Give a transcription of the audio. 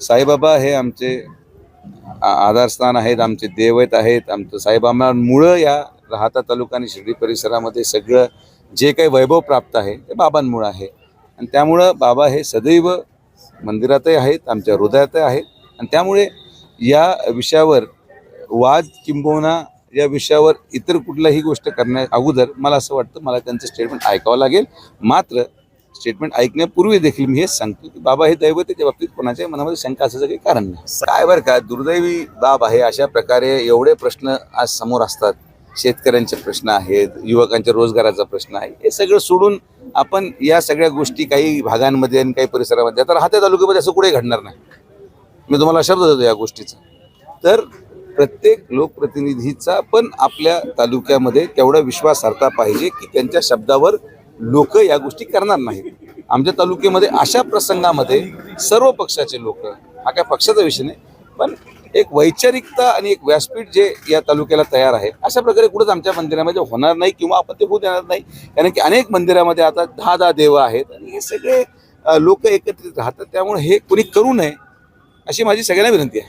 साईबाबा हे आमचे आ- आधारस्थान आहेत आमचे देवत आहेत आमचं साईबाबांमुळं या राहता तालुका आणि शिर्डी परिसरामध्ये सगळं जे काही वैभव प्राप्त आहे ते बाबांमुळं आहे. आणि त्यामुळं बाबा हे सदैव मंदिरातही आहेत आमच्या हृदयातही आहेत. आणि त्यामुळे या विषयावर वाद किंबहुना या विषयावर इतर कुठल्याही गोष्ट करण्या अगोदर मला असं वाटतं मला त्यांचं स्टेटमेंट ऐकावं लागेल. मात्र स्टेटमेंट ऐकण्यापूर्वी देखील मी हेच सांगतो की बाबा हे दैवत त्याच्या बाबतीत कोणाच्या मनामध्ये शंका असायचं काही कारण नाही. काय बरं का दुर्दैवी बाब आहे अशा प्रकारे एवढे प्रश्न आज समोर असतात. शेतकऱ्यांचे प्रश्न आहेत युवकांच्या रोजगाराचा प्रश्न आहे हे सगळं सोडून आपण या सगळ्या गोष्टी काही भागांमध्ये आणि काही परिसरामध्ये आता राहत्या तालुक्यामध्ये असं कुठे घडणार नाही. मी तुम्हाला शब्द देतो या गोष्टीचा. तर प्रत्येक लोकप्रतिनिधीचा पण आपल्या तालुक्यामध्ये तेवढा विश्वासार्हता पाहिजे की त्यांच्या शब्दावर लोक या गोष्टी करणार नाहीत. आमच्या तालुक्यामध्ये अशा प्रसंगामध्ये सर्व पक्षाचे लोक हा काय पक्षाचा विषय नाही पण एक वैचारिकता आणि एक व्यासपीठ जे या तालुक्याला तयार आहे अशा प्रकारे कुठंच आमच्या मंदिरामध्ये होणार नाही किंवा आपण ते होऊ देणार नाही. कारण की अनेक मंदिरामध्ये आता दहा दहा देव आहेत आणि हे सगळे लोक एकत्रित राहतात त्यामुळे हे कोणी करू नये अशी माझी सगळ्यांना विनंती आहे.